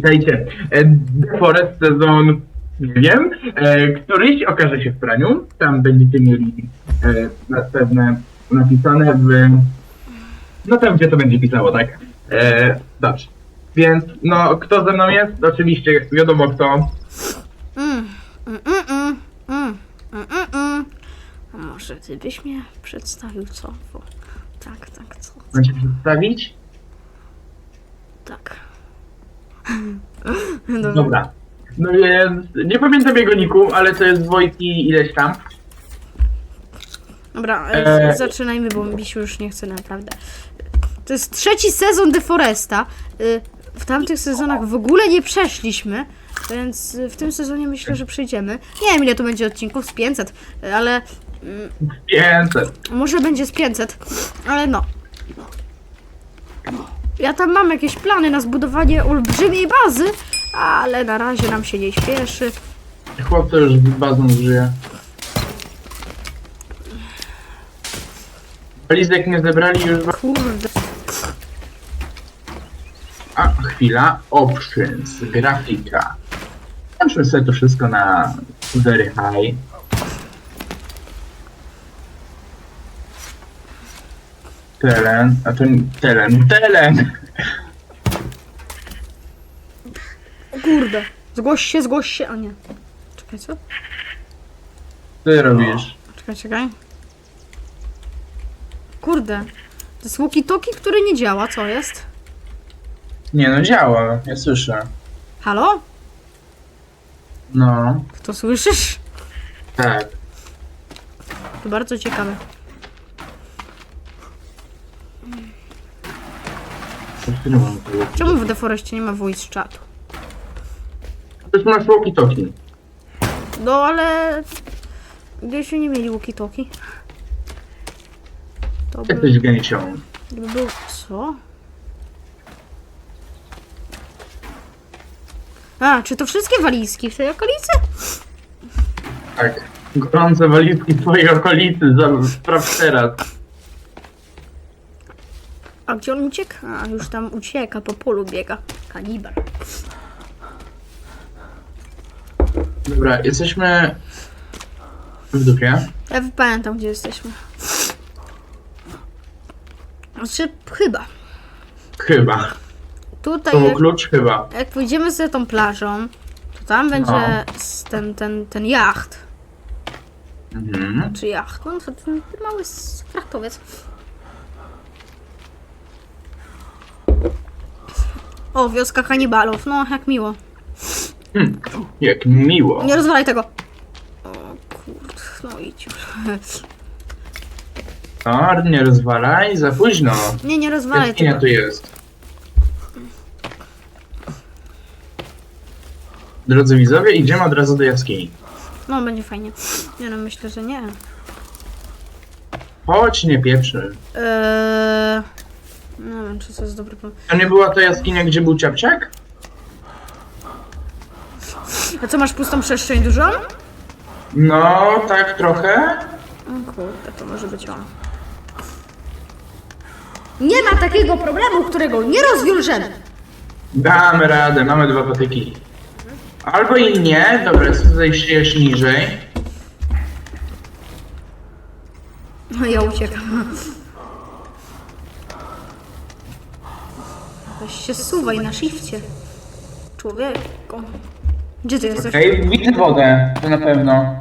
witajcie. E, The Forest sezon, nie wiem, e, któryś okaże się w praniu. Tam będziecie mieli e, na pewne napisane w... No tam, gdzie to będzie pisało, tak? Dobrze. Więc, no, kto ze mną jest? Oczywiście, wiadomo kto. Mm, mm, mm, mm, mm, mm, mm, mm. A może ty byś mnie przedstawił, co? Bo, tak, tak, co? Mam się przedstawić? Tak. Dobra. No więc, nie pamiętam jego niku, ale to jest Wojki ileś tam. Dobra, e, E, zaczynajmy, bo mi się już nie chce naprawdę. To jest trzeci sezon The Foresta. Y, W tamtych sezonach w ogóle nie przeszliśmy, więc y, w tym sezonie myślę, że przejdziemy. Nie wiem ile to będzie odcinków, z 500, y, ale 500. może będzie z 500, ale no. Ja tam mam jakieś plany na zbudowanie olbrzymiej bazy, ale na razie nam się nie śpieszy. Chłopcy już z bazą żyje. Walizek nie zebrali już... Kurde. A, chwila. Options. Grafika. Włączmy sobie to wszystko na very high. Telen, a to nie- telen, telen! O kurde. Zgłoś się, zgłoś się, a nie. Czekaj, co? Co ty robisz? Czekaj, czekaj. Kurde. To jest walkie-talkie, który nie działa, co jest? Nie no, działa, ja słyszę. Halo? No, To słyszysz? tak. To bardzo ciekawe. To ty nie mam tego. Czemu w Deforestie nie ma voice chatu? To jest nasz walkie-talkie. No ale... Gdybyśmy nie mieli walkie-talkie... To by... Jesteś gęsią. Gdyby był... Co? A, czy to wszystkie walizki w tej okolicy? Tak. Gorące walizki w twojej okolicy, za- sprawdź teraz. A gdzie on uciekł? A, już tam ucieka, po polu biega. Kanibar. Dobra, jesteśmy w dupie. Ja pamiętam, gdzie jesteśmy. Znaczy, chyba. Chyba. Tutaj, To był jak, klucz? Chyba. jak pójdziemy sobie tą plażą, to tam będzie s- ten, ten, ten jacht. Mhm. Czy jacht? No, to ten mały frachtowiec. O, wioska kanibalów. No, jak miło. Hm, jak miło. Nie rozwalaj tego. O kurde, no idź już. O, nie rozwalaj, za późno. Nie, nie rozwalaj Jaskinia tego. tu jest. Drodzy widzowie, idziemy od razu do jaskini. No, będzie fajnie. Nie no, myślę, że nie. Chodź, nie pieprzy. Eee... Nie wiem, czy to jest dobry pomysł. To nie była ta jaskinia, gdzie był ciapciak? A co, masz pustą przestrzeń dużą? No, tak trochę. O kurde, to może być on. Nie ma takiego problemu, którego nie rozwiążemy. Damy radę, mamy dwa patyki. Albo i nie, dobra, zejść niżej. No ja uciekam. Weź się suwaj na shifcie. Człowieku. Gdzie ty jesteś? Ej, widzę wodę, to na pewno.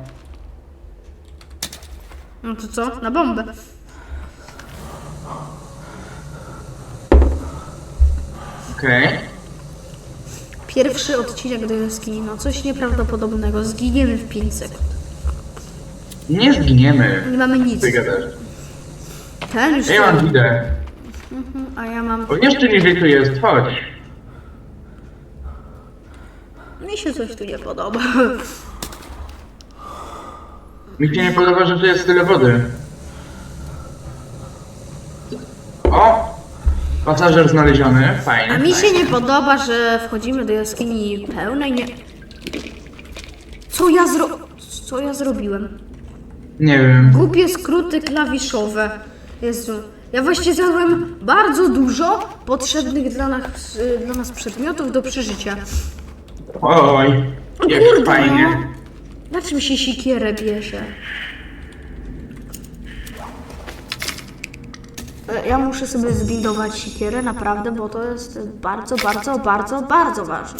No to co? Na bombę. Okej. Pierwszy odcinek do jaskini. No coś nieprawdopodobnego. Zginiemy w 5 sekund. Nie zginiemy. Nie mamy nic. Ty gadasz. Ten już Ja mam widę. A ja mam... O, jeszcze niżej tu jest, chodź. Mi się coś tu nie podoba. Mi się nie podoba, że tu jest tyle wody. O! Pasażer znaleziony, fajnie. A mi się nie podoba, że wchodzimy do jaskini pełnej nie... Co ja zro... Co ja zrobiłem? Nie wiem. Głupie skróty klawiszowe. Jezu. Ja właśnie zjadłem bardzo dużo potrzebnych dla nas, y, dla nas przedmiotów do przeżycia. Oj, jak Kurde, fajnie. no. Na czym się sikierę bierze? E, Ja muszę sobie zbindować sikierę, naprawdę, bo to jest bardzo, bardzo, bardzo, bardzo ważne.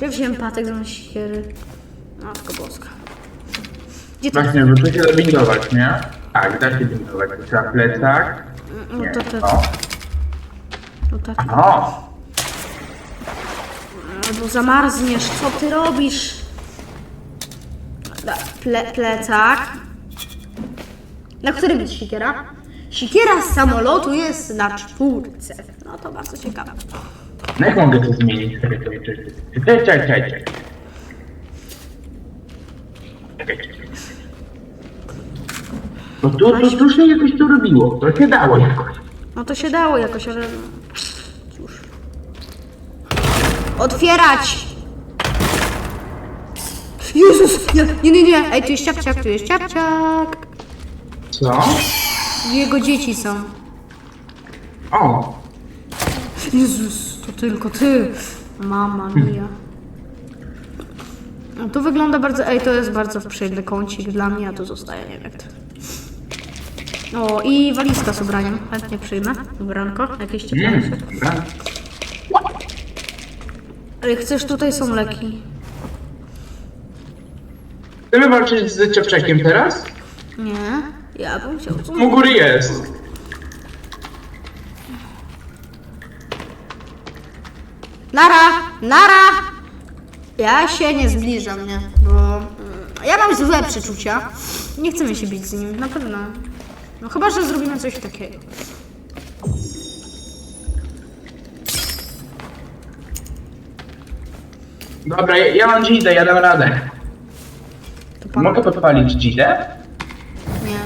Ja wziąłem patek zamiast sikiery. Matko boska. Gdzie to? Właśnie, bo tu się da bindować, nie? Tak, da się bindować. To Trzeba plecak. No Nie, to tak. o. No tak. O, Albo zamarzniesz, co ty robisz? Da, Ple, plecak. Na którym jest sikiera? Sikiera z samolotu jest na czwórce. No to bardzo ciekawe. no jak mogę to zmienić? Czekaj. Czekaj, czekaj, czekaj. czekaj. Czekaj, Bo tu, tu, tu się jakoś to robiło. To się dało jakoś. No to się dało jakoś, ale... Cóż. Otwierać! Jezus! Nie, nie, nie, nie. Ej, tu jest ciapciak, tu jest ciapciak. Co? Jego dzieci są. O, Jezus, to tylko ty. Mama mia. No, to wygląda bardzo... Ej, to jest bardzo przyjemny kącik dla mnie, a to zostaje, nie wiem jak to. O, i walizka z ubraniem. Chętnie przyjmę. Ubranko, jakieś ciekawe. mm, dobra. Ej, chcesz, tutaj są leki. Chcemy walczyć z ciapczakiem teraz? Nie, ja bym chciał... U góry jest. Nara! Nara! Ja się nie zbliżam, nie? Bo mm, ja mam złe przeczucia. Nie chcemy się bić z nim, na pewno. No chyba, że zrobimy coś takiego. Dobra, ja, ja mam dzidę, ja dam radę. To pan... Mogę podpalić dzidę? Nie.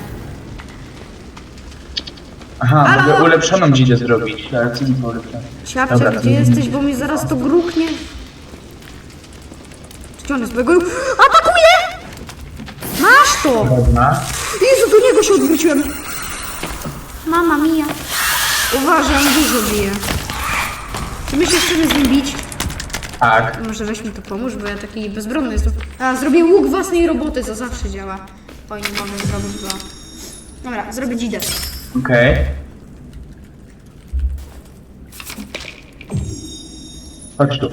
Aha, Ale- mogę ulepszoną dzidę zrobić. Ale co mi? Siapcia, Dobra, gdzie to- jesteś, bo mi zaraz to gruchnie. Gdzie on jest? Bo ja go... Atakuje! Masz to! Dobra. Jezu, do niego się odwróciłem. Mama mia. Uważaj, on dużo bije. Czy my się chcemy z nim bić? Tak. Może weź mi to pomóż, bo ja taki bezbronny jestem. A, zrobię łuk własnej roboty, to zawsze działa. Oj, nie mogę zrobić, bo... Dobra, zrobię dzidę. Okej. Chodź tu.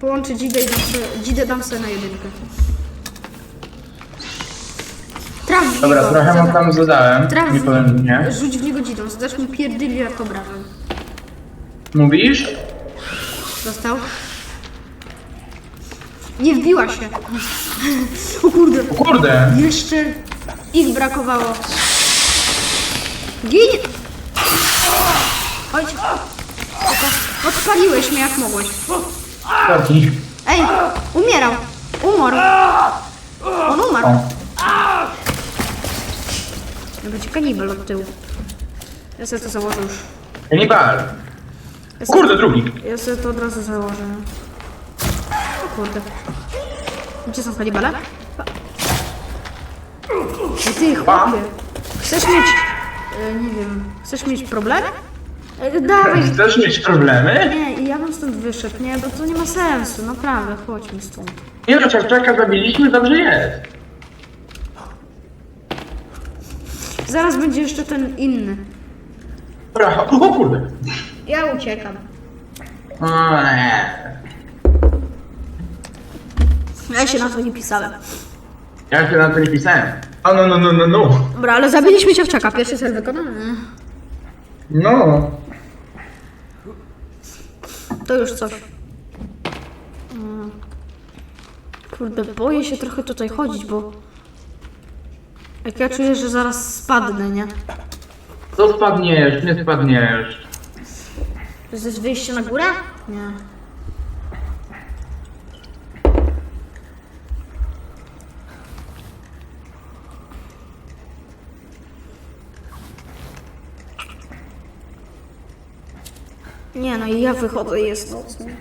Połączę dzidę i dam sobie, dzidę dam sobie na jedynkę. Traf w Dobra, niego. trochę mu zada- tam zadałem. Traf Nie w powiem nie. Rzuć w niego dzidą, zadasz mu pierdyli jak obrażę. Mówisz? Dostał? Nie wbiła się. O kurde. O kurde. Jeszcze ich brakowało. Gin! Chodź. Tylko Odpaliłeś mnie jak mogłeś. Taki. Ej, umierał. Umarł. On umarł. O. Będzie kanibal od tyłu. Ja sobie to założę już. Kanibal. Ja sobie, kurde, drugi. ja sobie to od razu założę. O kurde. Gdzie są kanibale? Ej, ty chłopie. Chcesz mieć... E, nie wiem. Chcesz mieć problem? E, dawaj. Chcesz mieć problemy? Nie, ja bym stąd wyszedł, nie, bo to nie ma sensu, naprawdę, chodźmy stąd. Nie no, czarczaka zabiliśmy, dobrze jest. Zaraz będzie jeszcze ten inny. Dobra, o, kurde. Ja uciekam. O, nie. Ja się na to nie pisałem. Ja się na to nie pisałem. O, no, no, no, no, no. Dobra, ale zabiliśmy ciawczaka, pierwszy cel wykonany. No. To już coś. Mm. Kurde, boję się trochę tutaj chodzić, bo... Jak ja czuję, że zaraz spadnę, nie? Co spadniesz, nie spadniesz. To jest wyjście na górę? Nie. Nie no i ja wychodzę i jest noc. nie?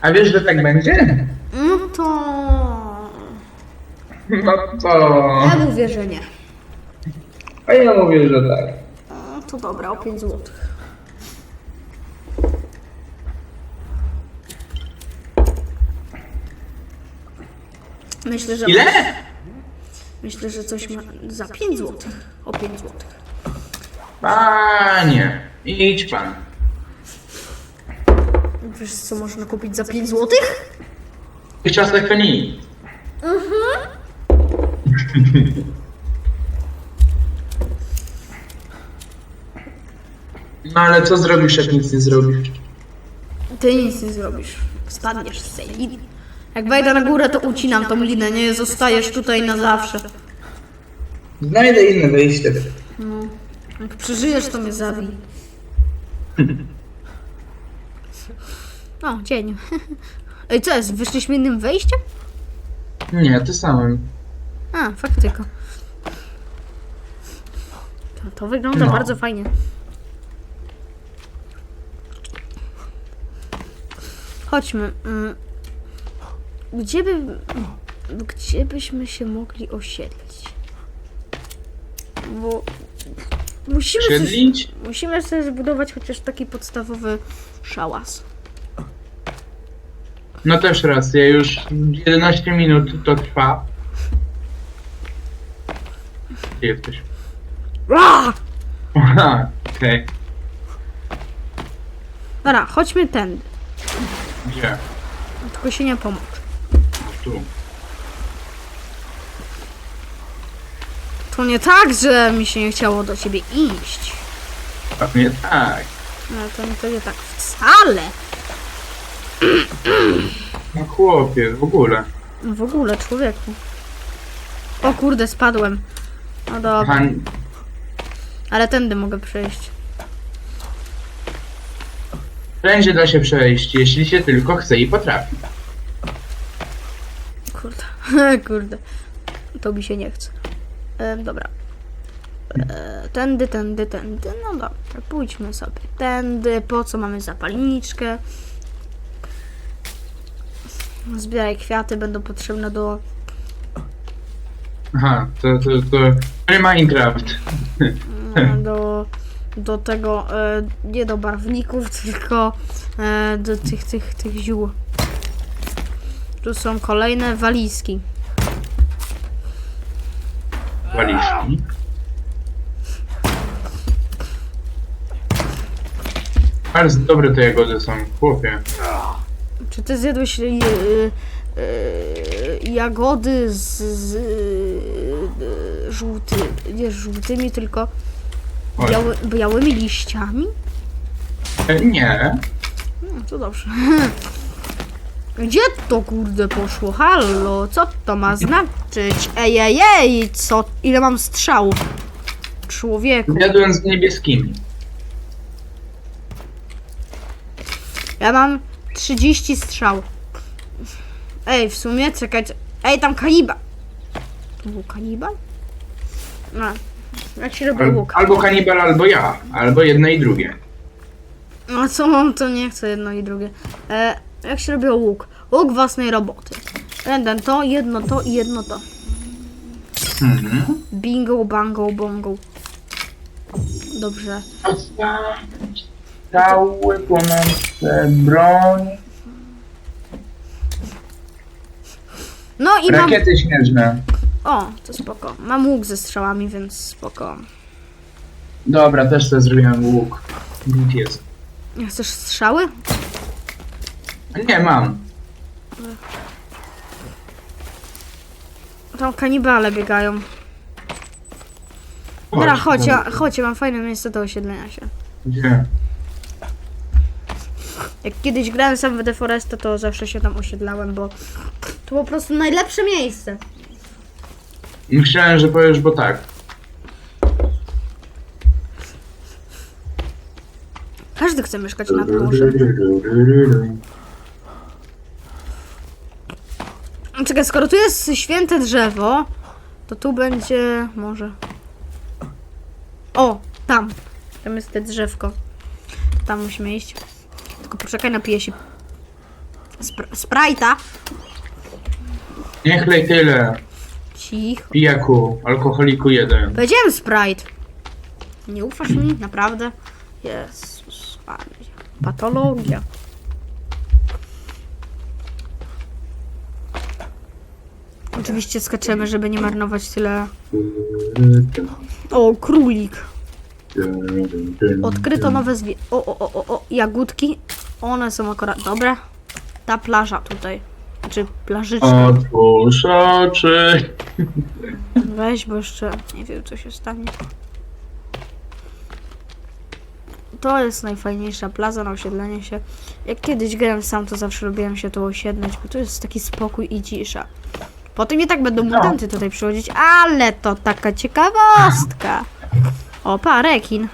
A wiesz, że tak będzie? No to... No to... Ja mówię, że nie. A ja mówię, że tak. No to dobra, o 5 zł. Myślę, że. Ile? Myślę, że coś ma za 5 zł. O 5 zł. Panie, idź pan. Wiesz co można kupić za 5 zł? W czasach to nic. No ale co zrobisz, jak nic nie zrobisz? Ty nic nie zrobisz. Spadniesz z tej liny. Jak wejdę na górę, to ucinam tą linę, nie zostajesz tutaj na zawsze. Znajdę inne wyjście. Jak przeżyjesz, to mnie zabij. O, dzień. Ej, co jest? Wyszliśmy innym wejściem? Nie, ty samym. A, faktyko. To, to wygląda No. bardzo fajnie. Chodźmy. mm. Gdzie by... Gdzie byśmy się mogli osiedlić? Bo... Musimy coś, Siedlić? musimy sobie zbudować chociaż taki podstawowy szałas. No też raz, ja już 11 minut to trwa. Gdzie jesteś? Ra! Aha, okej. Dobra, chodźmy tędy. Gdzie? Tylko się nie pomóż. Tu. To nie tak, że mi się nie chciało do ciebie iść. Pewnie tak. No to nie, to nie tak wcale. No chłopie, w ogóle. W ogóle, człowieku. O kurde, spadłem. No dobra, Aha, ale tędy mogę przejść. wszędzie da się przejść, jeśli się tylko chce i potrafi. Kurde, kurde. To mi się nie chce. E, dobra. E, tędy, tędy, tędy. No dobra, pójdźmy sobie tędy. Po co mamy zapalniczkę? Zbieraj kwiaty, będą potrzebne do... Aha, to, to, to, Minecraft. do, do tego, e, nie do barwników, tylko e, do tych, tych, tych ziół. Tu są kolejne walizki. Walizki. Ale dobre te jagody są, chłopie. Czy ty zjadłeś e, e, jagody z, z e, żółty, nie żółtymi, tylko biały, białymi liściami? E, Nie, No, to dobrze. Gdzie to kurde poszło? Hallo, co to ma znaczyć? Ej, ej, ej, co? Ile mam strzałów? Człowieku. jadłem z niebieskimi. Ja mam 30 strzał. Ej, w sumie, czekać. Ej, tam kanibal. To był kanibal? No. Jak się robi Al, łuk? albo kanibal, albo ja. Albo jedne i drugie. No co mam, to nie chcę jedno i drugie. E, jak się robi łuk? Łuk własnej roboty. Jeden to, jedno to i jedno to. Mhm. Bingo, bango, bongo. Dobrze. Cały płonące broń. No i mam... Rakiety śnieżne. O, to spoko. Mam łuk ze strzałami, więc spoko. Dobra, też sobie zrobiłem łuk. Git jest. Nie Chcesz strzały? Nie, mam. Tam kanibale biegają. Dobra, chodź, ja, chodź, ja mam fajne miejsce do osiedlenia się. Gdzie? Jak kiedyś grałem sam w The Foresta, to zawsze się tam osiedlałem, bo to po prostu najlepsze miejsce. Myślałem, że powiesz, bo tak. Każdy chce mieszkać nad morzem. Czekaj, skoro tu jest święte drzewo, to tu będzie może. O, tam. Tam jest te drzewko. Tam musimy iść. Tylko poczekaj, napiję się. Spr- Sprite'a. Nie chlej tyle. Cicho. Pijaku, alkoholiku jeden. Powiedziałem Sprite. Nie ufasz mi? Naprawdę? Jezus Maria. Patologia. Oczywiście skaczemy, żeby nie marnować tyle. O, królik. Odkryto nowe zwie... O, o, o, o, o, jagódki. One są akurat dobre. Ta plaża tutaj. Czy plażyczka. Otwórz oczy. Weź, bo jeszcze nie wiem, co się stanie. To jest najfajniejsza plaza na osiedlenie się. Jak kiedyś grałem sam, to zawsze lubiłem się tu osiedlać, bo tu jest taki spokój i cisza. Potem i tak będą No. mutanty tutaj przychodzić, ale to taka ciekawostka. Opa, rekin.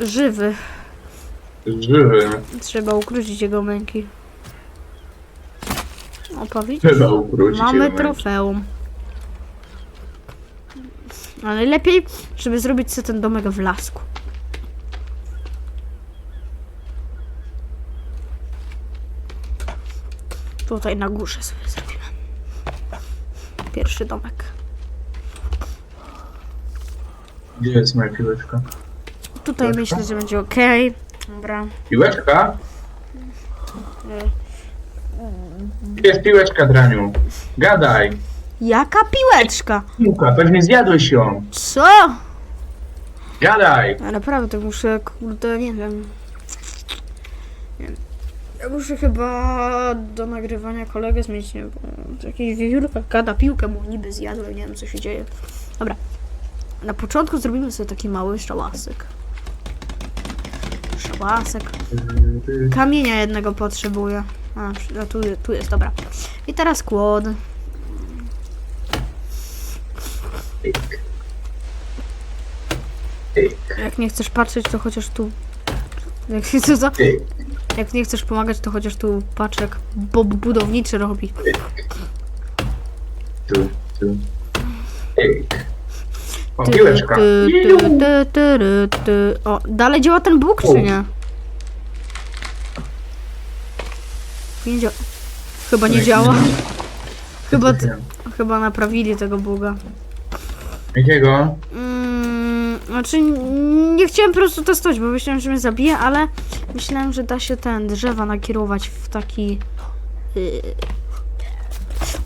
Żywy. Żywy. Trzeba ukrócić jego męki. Widzisz? Trzeba ukrócić Mamy trofeum. Ale lepiej, żeby zrobić sobie ten domek w lasku. Tutaj na górze sobie zrobimy. Pierwszy domek. Gdzie jest moja piłeczka? Tutaj myślę, że będzie ok. Dobra. Piłeczka? Gdzie jest piłeczka, Draniu? Gadaj. Jaka piłeczka? Piłka, pewnie zjadłeś ją. Co? Gadaj. Ja naprawdę muszę, kurde, nie wiem. Nie wiem. Ja muszę chyba do nagrywania kolegę zmienić, nie wiem, bo jakiś wiewiórka gada piłkę, mu niby zjadłem, nie wiem co się dzieje. Dobra. Na początku zrobimy sobie taki mały szałasek. Szałasek. Kamienia jednego potrzebuję. A, a tu, tu jest, dobra. I teraz kłod. Jak nie chcesz patrzeć, to chociaż tu. Jak, co za... Jak nie chcesz pomagać, to chociaż tu patrz jak Bob budowniczy robi. tu, tu. Tyk. O, Ty, piłeczka. ty, ty, ty, ty, ry, ty. O, dalej działa ten Bóg, czy nie? Nie działa. Chyba nie działa. Chyba, chyba naprawili tego buga. Jakiego? Mm, znaczy, nie chciałem po prostu testować, bo myślałem, że mnie zabije, ale myślałem, że da się ten drzewa nakierować w taki. Yy,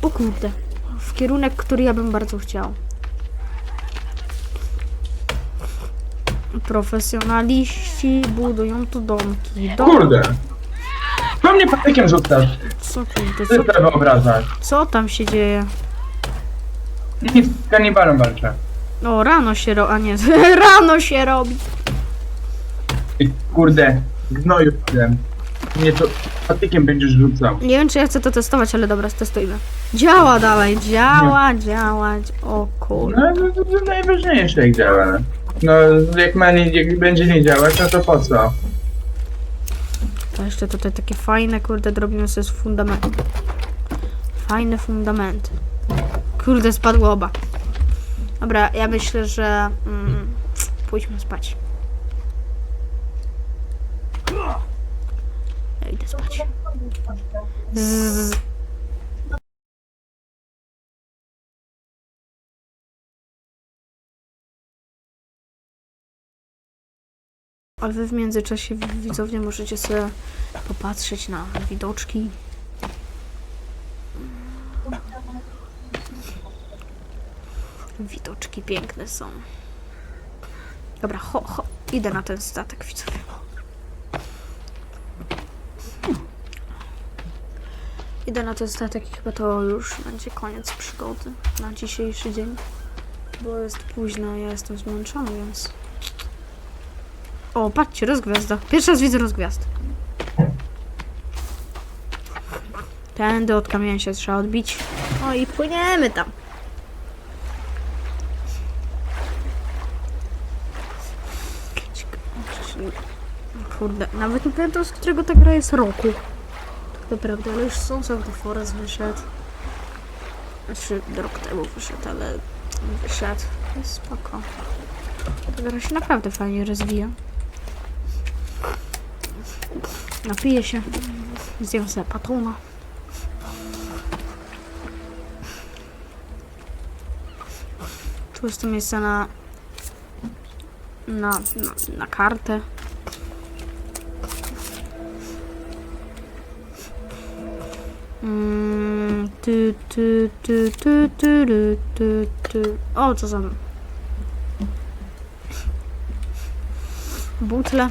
o kurde. W kierunek, który ja bym bardzo chciał. Profesjonaliści budują tu domki. Dom... Kurde. Co mnie patykiem rzucasz? Co kurde, Ty co, sobie wyobrażasz. co tam się dzieje? Nic, z kanibalem walczę. O, rano się ro... A nie, rano się robi. Ty, kurde, gnoju ten. Nie to patykiem będziesz rzucał. Nie wiem, czy ja chcę to testować, ale dobra, testujmy. Działa dalej, działa, działa. dzi- O kurde. No, no, to, to najważniejsze jak działa. No, jak, ma nie, jak będzie nie działać, no to po co? To jeszcze tutaj takie fajne, kurde, robimy sobie z fundamentu. Fajne fundamenty. Kurde, spadły oba. Dobra, ja myślę, że mm, pójdźmy spać. Ja idę spać. Zzz. Ale wy w międzyczasie widzowie możecie sobie popatrzeć na widoczki. Widoczki piękne są. Dobra, ho, ho. Idę na ten statek, widzowie. Idę na ten statek i chyba to już będzie koniec przygody na dzisiejszy dzień. Bo jest późno, ja jestem zmęczony, więc... O, patrzcie, rozgwiazda. Pierwszy raz widzę rozgwiazd. Tędy od kamienia się trzeba odbić. O i płyniemy tam. Kurde, nawet nie pamiętam z którego ta gra jest roku. Tak naprawdę, ale już Sons of the Forest wyszedł. Znaczy, rok temu wyszedł, ale wyszedł. Jest spoko. Ta gra się naprawdę fajnie rozwija. Napiję się. Zjem sobie patona. Tu jest to miejsce na na, na, na kartę. Mm, ty, ty, ty, ty, ty, ty, ty, ty. O, co za... Butle.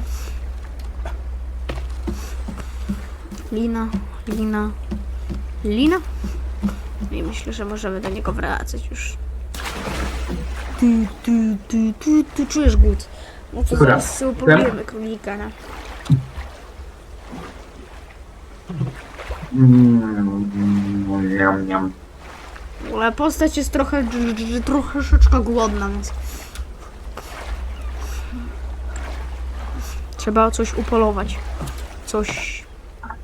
Lina, lina, lina. I myślę, że możemy do niego wracać już. Ty, ty, ty, ty, ty czujesz głód. No to Dobra. zaraz sobie upolujemy królika, no. Mm, niam, niam. Ale postać jest trochę, troszeczkę głodna, więc... Trzeba coś upolować. Coś...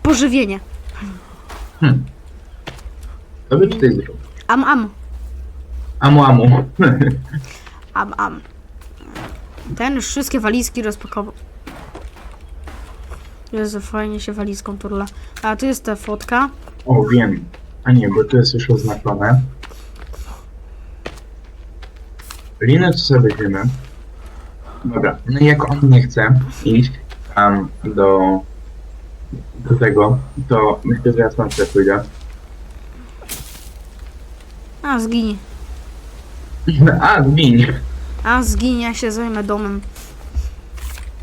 Pożywienie. To by tutaj zrobił. Am, am. Amu, amu. Am, am. Ten już wszystkie walizki rozpakował. Jezu, fajnie się walizką turla. A tu jest ta fotka. O, wiem. A nie, bo to jest już oznaczone. Linę to sobie weźmiemy. Dobra, no i jak on nie chce iść tam do, do tego, to myślę, że ja sam sobie pójdę. A, zginie. A, zgiń. A, zginie, ja się zajmę domem.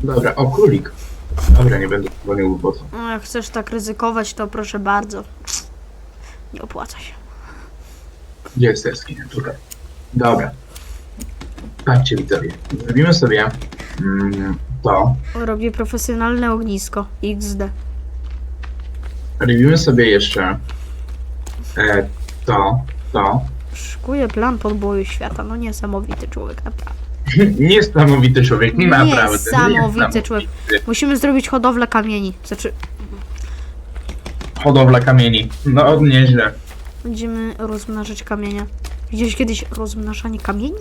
Dobra, o, królik. Dobra, nie będę dzwonił po co. No, jak chcesz tak ryzykować, to proszę bardzo. Nie opłaca się. Gdzie jest jaskinia? Tutaj. Dobra. Patrzcie widzowie. Zrobimy sobie mm, to. Robię profesjonalne ognisko. XD. Robimy sobie jeszcze e, to, to. Szykuję plan podboju świata. No niesamowity człowiek, naprawdę. Niesamowity człowiek, nie naprawdę. Niesamowity człowiek. Musimy zrobić hodowlę kamieni. Znaczy, Hodowla kamieni. No, nieźle. będziemy rozmnażać kamienia. Widziałeś kiedyś rozmnażanie kamieni?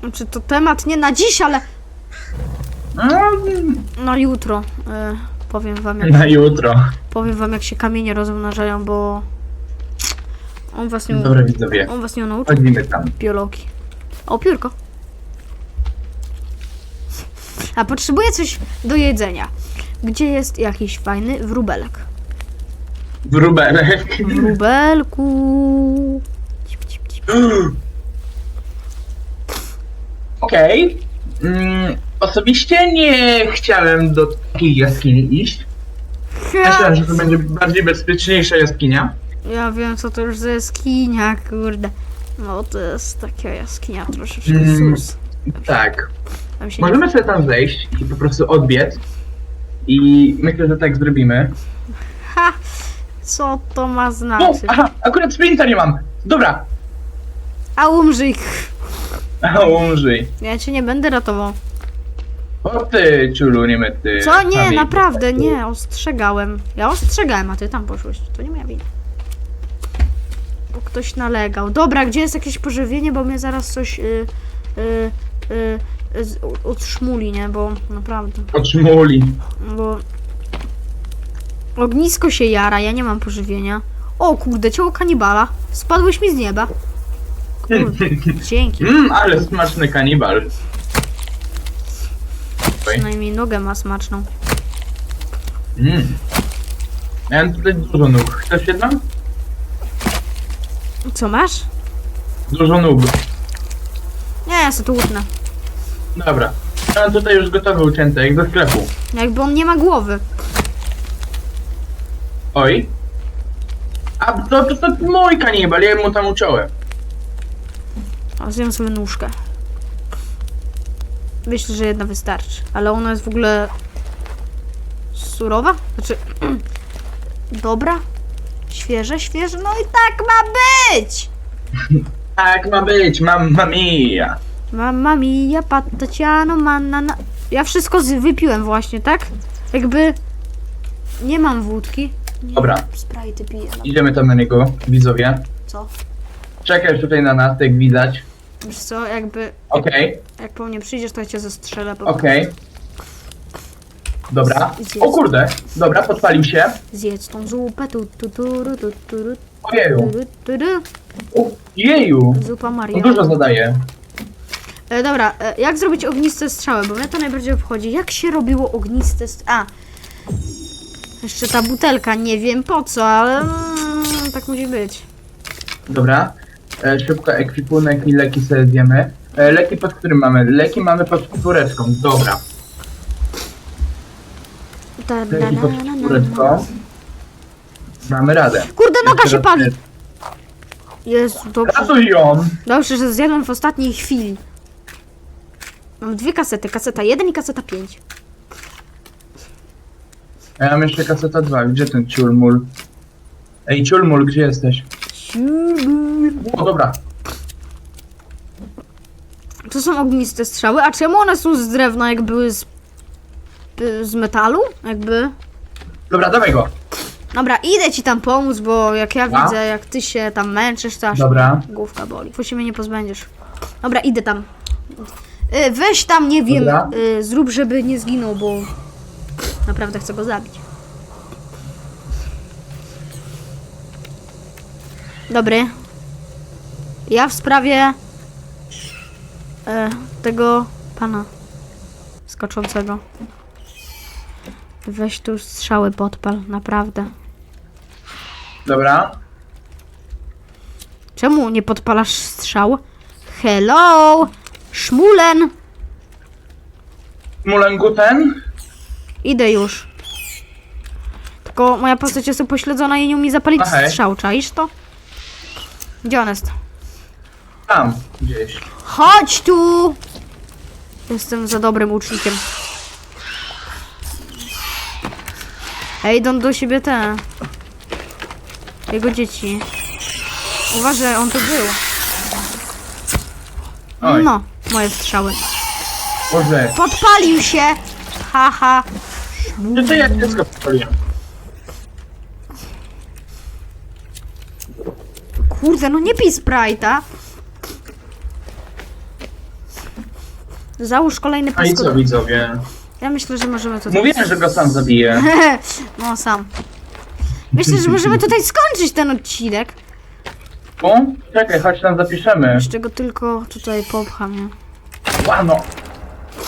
Znaczy, to temat nie na dziś, ale na jutro. E, powiem wam, jak Na jutro. Powiem wam, jak się kamienie rozmnażają, bo on was nie, Dobra widzowie, on was nie nauczył chodzimy tam. biologii. O, piórko. A potrzebuję coś do jedzenia. Gdzie jest jakiś fajny wróbelek? Wróbelek. Wróbelku. Cip, cip, cip. Okej. Mm, osobiście nie chciałem do takiej jaskini iść. Myślałem, że to będzie bardziej bezpieczniejsza jaskinia. Ja wiem, co to już za jaskinia, kurde. No, to jest taka jaskinia troszeczkę Mm. sus. Tak. Tam się nie... Możemy sobie tam zejść i po prostu odbiec. I myślę, że tak zrobimy. Ha! Co to ma O, znaczyć? aha, akurat sprinta nie mam. Dobra. A umrzyj! A, umrzyj. Ja cię nie będę ratował. O ty, ciulu, nie my ty. Co? Nie, naprawdę, nie, ostrzegałem. Ja ostrzegałem, a ty tam poszłeś. To nie moja wina. Bo ktoś nalegał. Dobra, gdzie jest jakieś pożywienie, bo mnie zaraz coś y, y, y, z- odszmuli, nie? Bo naprawdę, Otrzymuli. bo ognisko się jara, ja nie mam pożywienia. O kurde, ciało kanibala. Spadłeś mi z nieba. Kurde, dzięki. Mmm, ale smaczny kanibal. Oj. Przynajmniej nogę ma smaczną. Mmm. Miałem tutaj dużo nóg. Chcesz jedną? Co masz? Dużo nóg. Nie, ja sobie tu utnę. Dobra. Mam tutaj już gotowe ucięte, jak do sklepu. Jakby on nie ma głowy. Oj. A to, to, to mój kanibal, ja mu tam uciąłem. A zjem sobie nóżkę. Myślę, że jedna wystarczy. Ale ona jest w ogóle surowa? Znaczy, dobra? Świeże, świeże? No i tak ma być! Tak ma być, mamma mia. Mamma mia, patociano, manana. Ja wszystko z- wypiłem właśnie, tak? Jakby nie mam wódki. Nie, Dobra. Sprite piję. No, Idziemy tam na niego, widzowie. co? Czekasz tutaj na nas, jak widać. Wiesz co, jakby Okej, jak po mnie przyjdziesz, to ja cię zestrzelę po okej. Dobra. O kurde. Dobra, podpalił się. Zjedz tą zupę, tu, tu, tu, tu, tu, tu, Ojeju. tu, tu, tu. O, Jeju. Zupa To Maria. dużo zadaje. E, dobra, e, jak zrobić ogniste strzały? Bo mnie to najbardziej obchodzi. Jak się robiło ogniste strzały? A! Jeszcze ta butelka, nie wiem po co, ale mm, tak musi być. Dobra. E, szybko ekwipunek i leki sobie zjemy. E, leki pod którym mamy? Leki mamy pod czwóreczką. Dobra. Ta, na, Leki na, pod. Mamy radę. Kurde, noga się pali! jest. Jezu, dobrze. Ratuj ją! Dobrze, że zjadłem w ostatniej chwili. Mam dwie kasety, kaseta 1 i kaseta 5. A ja mam jeszcze kaseta 2. Gdzie ten ciulmul? Ej, ciulmul, gdzie jesteś? O, dobra. To są ogniste strzały, a czemu one są z drewna, jak były z, y, z metalu? Jakby... Dobra, dawaj go. Dobra, idę ci tam pomóc, bo jak ja A? widzę, jak ty się tam męczysz, to aż Dobra. główka boli. Bo się mnie nie pozbędziesz. Dobra, idę tam. Y, Weź tam, nie wiem, Dobra. y, zrób, żeby nie zginął, bo naprawdę chcę go zabić. Dobry. Ja w sprawie e, tego pana skoczącego. Weź tu strzały podpal, naprawdę. Dobra. Czemu nie podpalasz strzał? Hello! Szmulen! Mulenguten? Idę już. Tylko moja postać jest upośledzona i nie umie zapalić Aha. strzał, czaisz to? Gdzie on jest? Tam, gdzieś. Chodź tu! Jestem za dobrym ucznikiem. Ej, idą do siebie te... Jego dzieci. Uważaj, on tu był. Oj. No, moje strzały. Boże. Podpalił się! Haha. Czy to ja dziecko podpaliłem? Kurde, no nie pij Sprite'a. Załóż kolejny A i co widzowie? Ja myślę, że możemy tutaj... Mówiłem, że go sam zabiję. no sam. Myślę, że możemy tutaj skończyć ten odcinek. O, czekaj, chodź tam zapiszemy. Jeszcze go tylko tutaj popcham, nie? Łano!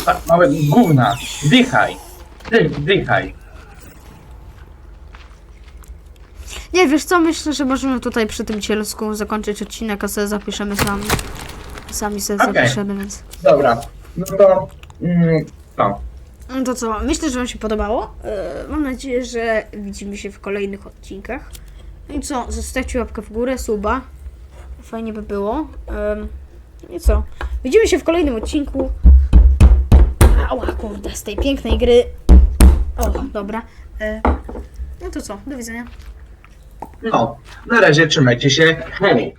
Tak, małe gówna. Dychaj. Ty, dychaj. Nie, wiesz co, myślę, że możemy tutaj przy tym cielsku zakończyć odcinek, a sobie zapiszemy sami. Sami sobie Okej. zapiszemy, więc... Dobra. No to... Mm, to. No to co, myślę, że Wam się podobało. Yy, mam nadzieję, że widzimy się w kolejnych odcinkach. No i co, zostawcie łapkę w górę, suba. Fajnie by było. No I co, widzimy się w kolejnym odcinku. Ała, kurde, z tej pięknej gry. O, dobra. Yy, no to co, do widzenia. No, na razie trzymajcie się. Hej.